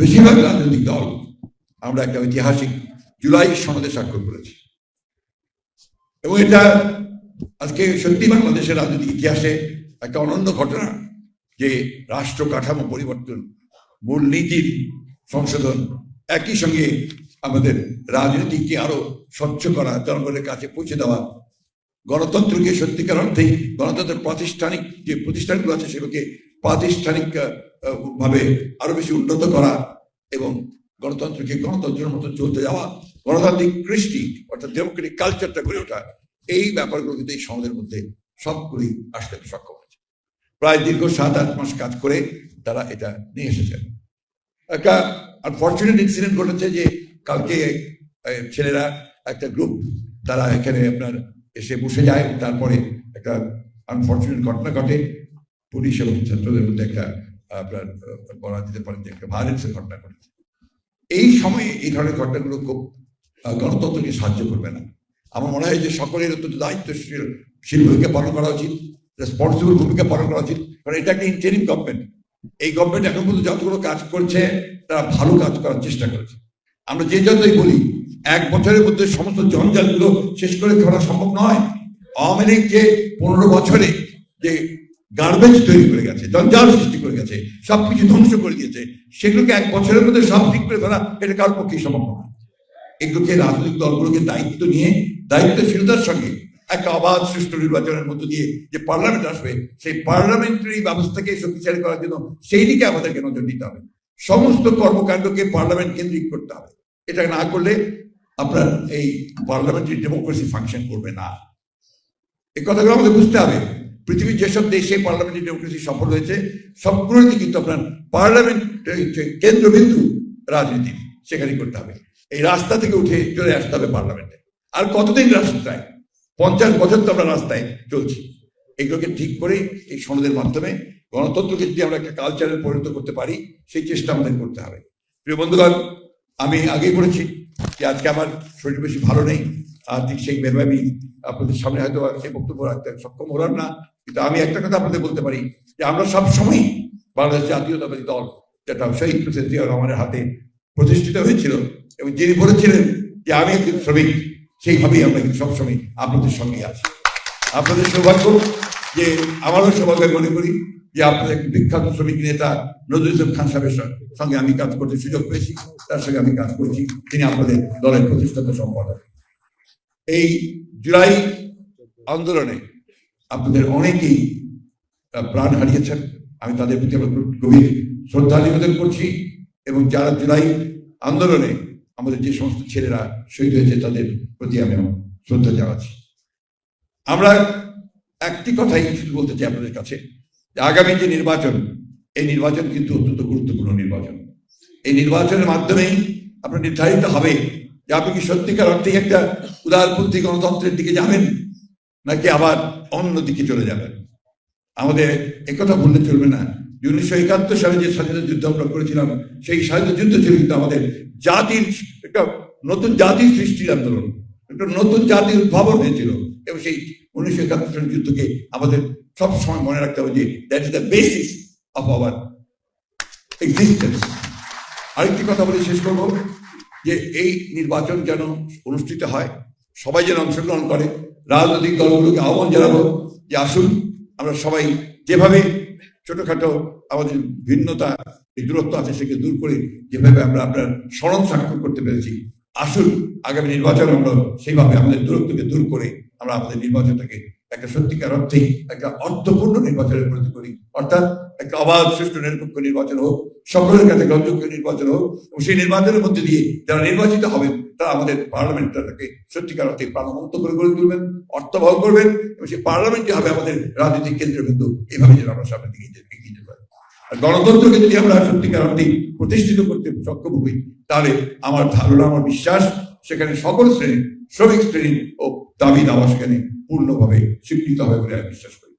বেশিরভাগ রাজনৈতিক দল আমরা একটা ঐতিহাসিক জুলাই সনদে স্বাক্ষর করেছি। এবং এটা আজকে সত্যি বাংলাদেশের রাজনৈতিক ইতিহাসে একটা অনন্য ঘটনা যে রাষ্ট্র কাঠামো পরিবর্তন, মূলনীতির সংশোধন, একই সঙ্গে আমাদের রাজনীতিকে আরও স্বচ্ছ করা, জনগণের কাছে পৌঁছে দেওয়া, গণতন্ত্রকে সত্যিকার অর্থেই গণতন্ত্রের প্রাতিষ্ঠানিক যে প্রতিষ্ঠানগুলো আছে সেগুলোকে প্রাতিষ্ঠানিক ভাবে আরও বেশি উন্নত করা এবং গণতন্ত্রকে গণতন্ত্রের মতো চলতে যাওয়া, গণতান্ত্রিক কৃষ্টি অর্থাৎ ডেমোক্রেটিক কালচারটা গড়ে ওঠা, এই ব্যাপারগুলো কিন্তু এই সমাজের মধ্যে সবগুলি আসতে সক্ষম হয়েছে। প্রায় দীর্ঘ সাত আট মাস কাজ করে তারা এটা নিয়ে এসেছেন। একটা আনফর্চুনেট ইনসিডেন্ট ঘটেছে যে কালকে ছেলেরা একটা গ্রুপ তারা এখানে আপনার এসে বসে যায়, তারপরে একটা আনফর্চুনেট ঘটনা ঘটে। পুলিশ এবং ছাত্রদের মধ্যে একটা, আপনার বলা যেতে পারে যে একটা ভায়োলেন্সের ঘটনা ঘটেছে। এই সময়ে এই ধরনের ঘটনাগুলো খুব গণতন্ত্রকে সাহায্য করবে না। আমার মনে হয় যে সকলের অত্যন্ত দায়িত্বশীল শীল ভূমিকা পালন করা উচিত রেসপন্সিবল ভূমিকা পালন করা উচিত, কারণ এটা একটা ইন্টারিম গভর্নমেন্ট এই গভর্নমেন্ট এখন পর্যন্ত যতগুলো কাজ করছে, তারা ভালো কাজ করার চেষ্টা করেছে। আমরা যে যতই বলি, এক বছরের মধ্যে সমস্ত জঞ্জালগুলো শেষ করে করা সম্ভব নয়। আওয়ামী লীগ যে পনেরো বছরে যে গার্বেজ তৈরি করে গেছে, জঞ্জাল সৃষ্টি করে গেছে, সবকিছু ধ্বংস করে দিয়েছে, সেগুলোকে এক বছরের মধ্যে সব ঠিক করে ধরা এটা কারোর পক্ষেই সম্ভব নয়। এগুলোকে রাজনৈতিক দলগুলোকে দায়িত্ব নিয়ে, দায়িত্বশীলতার সঙ্গে একটা অবাধ সুষ্ঠু নির্বাচনের মধ্য দিয়ে যে পার্লামেন্ট আসবে, সেই পার্লামেন্টারি ব্যবস্থাকে শক্তিশালী করার জন্য সেই দিকে আমাদেরকে নজর দিতে হবে। সমস্ত কর্মকাণ্ডকে পার্লামেন্ট কেন্দ্রিক করতে হবে। এটা না করলে আপনার এই পার্লামেন্টারি ডেমোক্রেসি ফাংশন করবে না। এই কথাগুলো আমাদের বুঝতে হবে। পৃথিবীর যেসব দেশে পার্লামেন্টারি ডেমোক্রেসি সফল হয়েছে, সবগুলোতে কিন্তু আপনার পার্লামেন্ট কেন্দ্রবিন্দু রাজনীতি সেখানে করতে হবে। এই রাস্তা থেকে উঠে চলে আসতে হবে পার্লামেন্টে আর কতদিন রাস্তায়? পঞ্চাশ বছর তো আমরা রাস্তায় চলছি। এগুলোকে ঠিক করে এই সনদের মাধ্যমে গণতন্ত্রকে যদি আমরা একটা কালচারে পরিণত করতে পারি, সেই চেষ্টা আমাদের করতে হবে। প্রিয় বন্ধুগণ, আমি আগেই বলেছি যে আজকে আমার শরীর বেশি ভালো নেই। আর ঠিক সেই আমি আপনাদের সামনে হয়তো সেই বক্তব্য রাখতে সক্ষম হলাম না। কিন্তু আমি একটা কথা আপনাদের বলতে পারি যে আমরা সব সময় বাংলাদেশ জাতীয়তাবাদী দল, যেটা শহীদ প্রেসিডেন্ট জিয়া রহমানের হাতে প্রতিষ্ঠিত হয়েছিল এবং যিনি বলেছিলেন যে আমি একজন শ্রমিক, সেইভাবেই আমরা কিন্তু সবসময় আপনাদের সঙ্গে আছি। আপনাদের সৌভাগ্য যে আমারও সৌভাগ্য মনে করি যে আপনাদের একটি বিখ্যাত শ্রমিক নেতা নজরুল ইসলাম খান সাহেবের সঙ্গে আমি কাজ করতে সুযোগ পেয়েছি, তার সঙ্গে আমি কাজ করছি, তিনি আমাদের দলের প্রতিষ্ঠাতা সম্পাদক। এই জুলাই আন্দোলনে আপনাদের অনেকেই প্রাণ হারিয়েছেন। আমি তাদের প্রতি আমার গভীর শ্রদ্ধা নিবেদন করছি এবং যারা জুলাই আন্দোলনে আমাদের যে সমস্ত ছেলেরা শহীদ হয়েছে, তাদের প্রতি আমি শ্রদ্ধা জানাচ্ছি। আমরা একটি কথাই শুধু বলতে চাই আপনাদের কাছে, যে আগামী যে নির্বাচন, এই নির্বাচন কিন্তু অত্যন্ত গুরুত্বপূর্ণ নির্বাচন। এই নির্বাচনের মাধ্যমেই আপনার নির্ধারিত হবে যে আপনি কি সত্যিকার অর্থেই একটা উদারপন্থী গণতন্ত্রের দিকে যাবেন? নাকি আবার অন্য দিকে চলে যাবেন আমাদের একথা বললে চলবে না। উনিশশো একাত্তর সালে যে স্বাধীনতা যুদ্ধ আমরা করেছিলাম, সেই স্বাধীনতা যুদ্ধ ছিল কিন্তু আমাদের জাতির একটা নতুন জাতির সৃষ্টির আন্দোলন, একটা নতুন জাতির উদ্ভাবন হয়েছিল। এবং সেই উনিশশো একাত্তর সালের যুদ্ধকে আমাদের সবসময় মনে রাখতে হবে যে that is the basis of our existence আরেকটি কথা বলে শেষ করব, যে এই নির্বাচন যেন অনুষ্ঠিত হয়, সবাই যেন অংশগ্রহণ করে রাজনৈতিক দলগুলোকে আহ্বান জানাব যে আসুন, আমরা সবাই যেভাবে ছোটখাটো আমাদের ভিন্নতা দূরত্ব আছে সেকে দূর করে যেভাবে আমরা আপনার স্মরণ স্বাক্ষর করতে পেরেছি, আসুন, আগামী নির্বাচন আমরা সেইভাবে আমাদের দূরত্বকে দূর করে আমরা আমাদের নির্বাচনটাকে একটা সত্যিকার অর্থেই একটা অর্থপূর্ণ নির্বাচনের পরিণত করি। অর্থাৎ একটা অবাধ, সুষ্ঠু, নিরপেক্ষ নির্বাচন হোক, সকলের কাছে গ্রহণযোগ্য নির্বাচন হোক, এবং সেই নির্বাচনের মধ্যে দিয়ে যারা নির্বাচিত হবেন, তারা আমাদের পার্লামেন্টটাকে সত্যিকার অর্থে প্রাণবন্ত করে গড়ে তুলবেন। অর্থবহ করবেন এবং সেই পার্লামেন্টই হবে? আমাদের রাজনৈতিক কেন্দ্রবিন্দু এইভাবে যেন আমরা সামনের দিকে এগিয়ে যেতে পারি। আর গণতন্ত্রকে যদি আমরা সত্যিকার অর্থে প্রতিষ্ঠিত করতে সক্ষম হই, তাহলে আমার ধারণা, আমার বিশ্বাস, সেখানে সকল শ্রেণি শ্রমিক শ্রেণি ও দাবি দাবা সেখানে পূর্ণভাবে স্বীকৃত হবে বলে আমি বিশ্বাস করি।